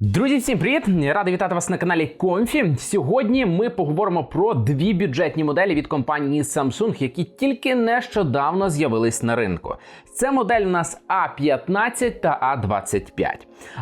Друзі, всім привіт! Радий вітати вас на каналі Комфі. Сьогодні ми поговоримо про дві бюджетні моделі від компанії Samsung, які тільки нещодавно з'явились на ринку. Це модель у нас А15 та А25.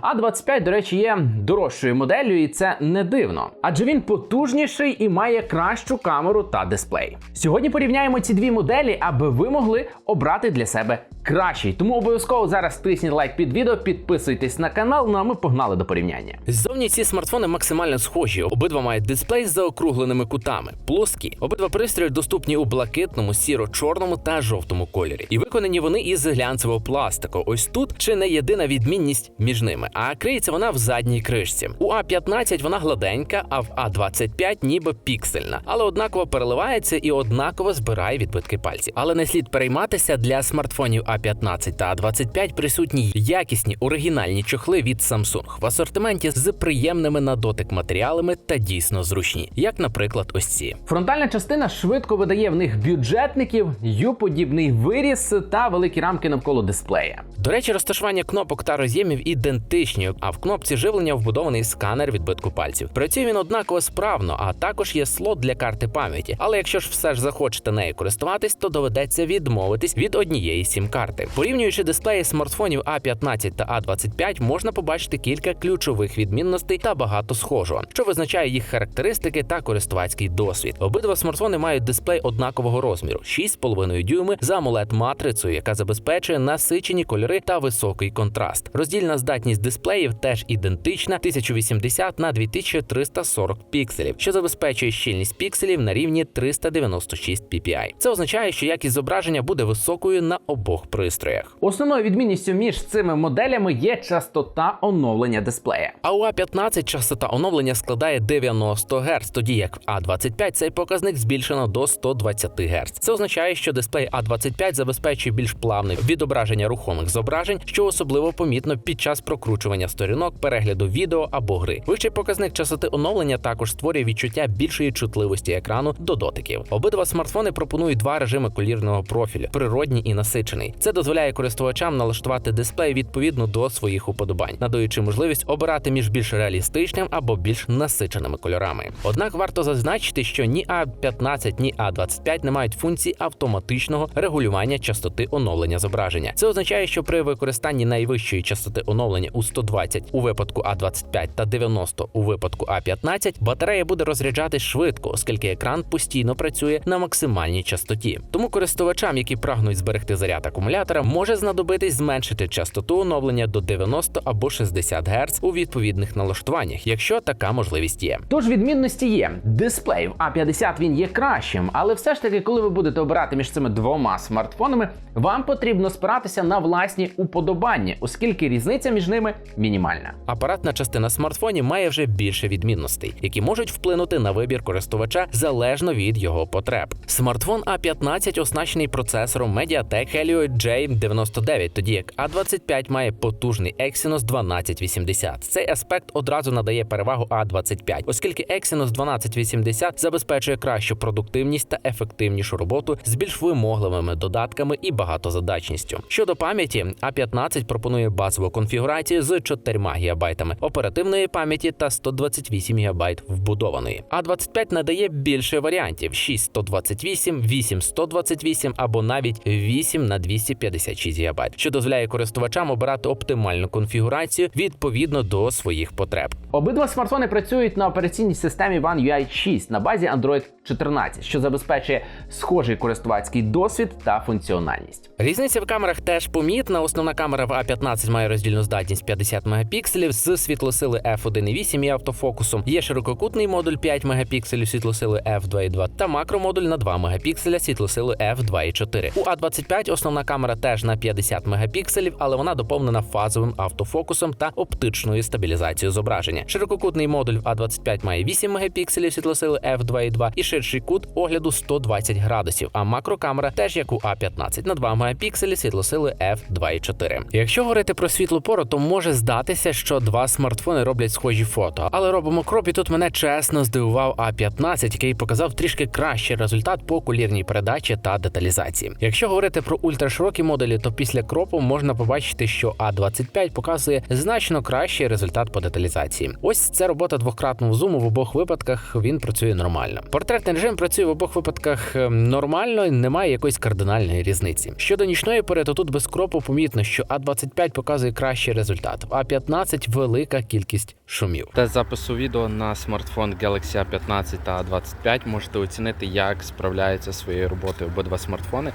А25, до речі, є дорожчою моделлю, і це не дивно, адже він потужніший і має кращу камеру та дисплей. Сьогодні порівняємо ці дві моделі, аби ви могли обрати для себе кращий. Тому обов'язково зараз тисніть лайк під відео, підписуйтесь на канал. Ну а ми погнали до порівняння. Ззовні ці смартфони максимально схожі. Обидва мають дисплей з заокругленими кутами, плоскі. Обидва пристрої доступні у блакитному, сіро-чорному та жовтому кольорі. І виконані вони із глянцевого пластику. Ось тут чи не єдина відмінність між ними. А криється вона в задній кришці. У А15 вона гладенька, а в А25 ніби піксельна, але однаково переливається і однаково збирає відбитки пальців. Але не слід перейматися для смартфонів А15 та А25 присутні якісні оригінальні чохли від Samsung в асортименті з приємними на дотик матеріалами та дійсно зручні, як, наприклад, ось ці. Фронтальна частина швидко видає в них бюджетників, ю-подібний виріс та великі рамки навколо дисплея. До речі, розташування кнопок та роз'ємів ідентичні, а в кнопці живлення вбудований сканер відбитку пальців. Працює він однаково справно, а також є слот для карти пам'яті. Але якщо ж все ж захочете нею користуватись, то доведеться відмовитись від однієї сім-карти. Порівнюючи дисплеї смартфонів А15 та А25, можна побачити кілька ключових відмінностей та багато схожого, що визначає їх характеристики та користувацький досвід. Обидва смартфони мають дисплей однакового розміру 6,5 дюйми з amoled матрицею, яка забезпечує насичені кольори та високий контраст. Роздільна здатність дисплеїв теж ідентична 1080 на 2340 пікселів, що забезпечує щільність пікселів на рівні 396 ppi. Це означає, що якість зображення буде високою на обох пристроях. Основною відмінністю між цими моделями є частота оновлення дисплея. А у А15 частота оновлення складає 90 Гц, тоді як в А25 цей показник збільшено до 120 Гц. Це означає, що дисплей А25 забезпечує більш плавне відображення рухомих зображень, що особливо помітно під час прокручування сторінок, перегляду відео або гри. Вищий показник частоти оновлення також створює відчуття більшої чутливості екрану до дотиків. Обидва смартфони пропонують два режими колірного профілю природній і насичений. Це дозволяє користувачам налаштувати дисплей відповідно до своїх уподобань, надаючи можливість обирати між більш реалістичним або більш насиченими кольорами. Однак варто зазначити, що ні А15, ні А25 не мають функції автоматичного регулювання частоти оновлення зображення. Це означає, що при використанні найвищої частоти оновлення у 120 у випадку А25 та 90 у випадку А15 батарея буде розряджатись швидко, оскільки екран постійно працює на максимальній частоті. Тому користувачам, які прагнуть зберегти заряд акумулятора, може знадобитись зменшити частоту оновлення до 90 або 60 Гц у відповідних налаштуваннях, якщо така можливість є. Тож відмінності є. Дисплей в А50 він є кращим, але все ж таки, коли ви будете обирати між цими двома смартфонами, вам потрібно спиратися на власні уподобання, оскільки різниця між ними мінімальна. Апаратна частина смартфонів має вже більше відмінностей, які можуть вплинути на вибір користувача залежно від його потреб. Смартфон А15 оснащений процесором Mediatek Helio J99, тоді як А25 має потужний Exynos 1280. Цей аспект одразу надає перевагу А25, оскільки Exynos 1280 забезпечує кращу продуктивність та ефективнішу роботу з більш вимогливими додатками і багатозадачністю. Щодо пам'яті, А15 пропонує базову конфігурацію з 4 ГБ оперативної пам'яті та 128 ГБ вбудованої. А25 надає більше варіантів: 6 128, 8 128 або навіть 8 на 256 ГБ, що дозволяє користувачам обирати оптимальну конфігурацію відповідно до своїх потреб. Обидва смартфони працюють на операційній системі One UI 6 на базі Android 14, що забезпечує схожий користувацький досвід та функціональність. Різниця в камерах теж помітна. Основна камера в А15 має роздільну здатність 50 мегапікселів з світлосили f1.8 і автофокусом. Є ширококутний модуль 5 мегапікселів світлосили f2.2 та макромодуль на 2 мегапікселя світлосили f2.4. У А25 основна камера теж на 50 мегапікселів, але вона доповнена фазовим автофокусом та оптичною стабілізацією зображення. Ширококутний модуль в А25 має 8 мегапікселів світлосили f2.2 і найширший кут огляду 120 градусів, а макрокамера теж як у А15 на 2 мегапікселі світлосили f2.4. Якщо говорити про світлу пору, то може здатися, що два смартфони роблять схожі фото. Але робимо кроп, і тут мене чесно здивував А15, який показав трішки кращий результат по колірній передачі та деталізації. Якщо говорити про ультраширокі моделі, то після кропу можна побачити, що А25 показує значно кращий результат по деталізації. Ось це робота двократного зуму в обох випадках. Він працює нормально. Портретний режим працює в обох випадках е, нормально, немає якоїсь кардинальної різниці. Щодо нічної пори, то тут без кропу помітно, що А25 показує кращий результат, А15 велика кількість шумів. Тест запису відео на смартфон Galaxy A15 та A25 можете оцінити, як справляються своєю роботою обидва смартфони.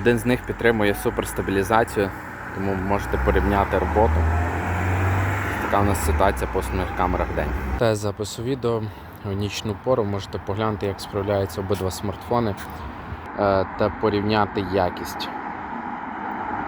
Один з них підтримує суперстабілізацію, тому можете порівняти роботу. Така у нас ситуація по основних камерах в день. Тест запису відео в нічну пору можете поглянути, як справляються обидва смартфони е, та порівняти якість.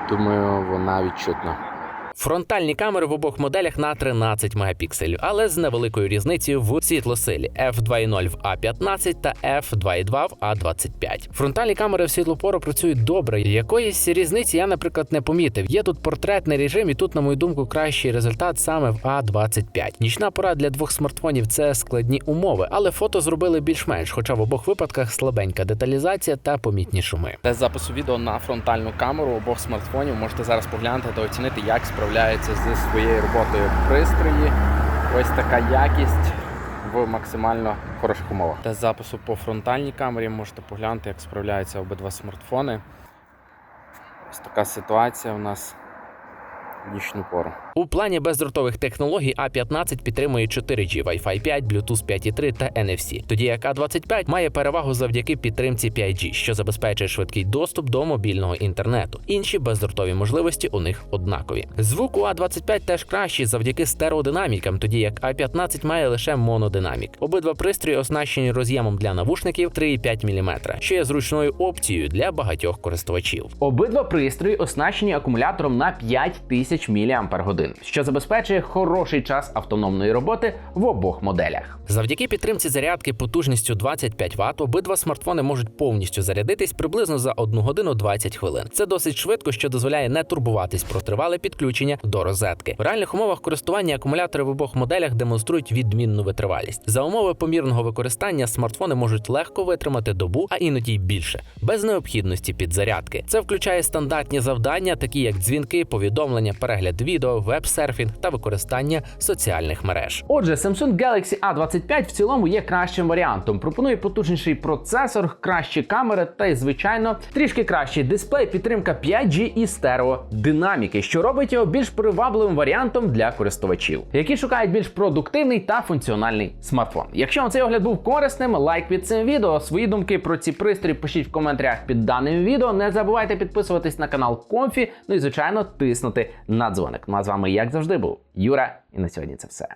Думаю, вона відчутна. Фронтальні камери в обох моделях на 13 мегапікселів, але з невеликою різницею в світлосилі f2.0 в A15 та f2.2 в A25. Фронтальні камери в світлопору працюють добре. Якоїсь різниці я, наприклад, не помітив. Є тут портретний режим, і тут, на мою думку, кращий результат саме в A25. Нічна пора для двох смартфонів це складні умови, але фото зробили більш-менш, хоча в обох випадках слабенька деталізація та помітні шуми. Тест запису відео на фронтальну камеру обох смартфонів можете зараз поглянути та оцінити, як справляються зі своєю роботою пристрої. Ось така якість в максимально хороших умовах. Тест запису по фронтальній камері можете поглянути, як справляються обидва смартфони. Ось така ситуація у нас нічну пору. У плані бездротових технологій А15 підтримує 4G, Wi-Fi 5, Bluetooth 5.3 та NFC, тоді як А25 має перевагу завдяки підтримці 5G, що забезпечує швидкий доступ до мобільного інтернету. Інші бездротові можливості у них однакові. Звук у А25 теж кращий завдяки стереодинамікам, тоді як А15 має лише монодинамік. Обидва пристрої оснащені роз'ємом для навушників 3,5 мм, що є зручною опцією для багатьох користувачів. Обидва пристрої оснащені акумулятором на 5000 мАч, що забезпечує хороший час автономної роботи в обох моделях. Завдяки підтримці зарядки потужністю 25 Вт обидва смартфони можуть повністю зарядитись приблизно за 1 годину 20 хвилин. Це досить швидко, що дозволяє не турбуватись про тривале підключення до розетки. В реальних умовах користування акумулятори в обох моделях демонструють відмінну витривалість. За умови помірного використання смартфони можуть легко витримати добу, а іноді й більше, без необхідності підзарядки. Це включає стандартні завдання, такі як дзвінки, повідомлення, перегляд відео, веб-серфінг та використання соціальних мереж. Отже, Samsung Galaxy A25 в цілому є кращим варіантом. Пропонує потужніший процесор, кращі камери та й, звичайно, трішки кращий дисплей, підтримка 5G і стереодинаміки, що робить його більш привабливим варіантом для користувачів, які шукають більш продуктивний та функціональний смартфон. Якщо вам цей огляд був корисним, лайк під цим відео. Свої думки про ці пристрої пишіть в коментарях під даним відео. Не забувайте підписуватись на канал Комфі. Ну і звичайно тиснути на дзвоник. Ну а з вами, як завжди, був Юра, і на сьогодні це все.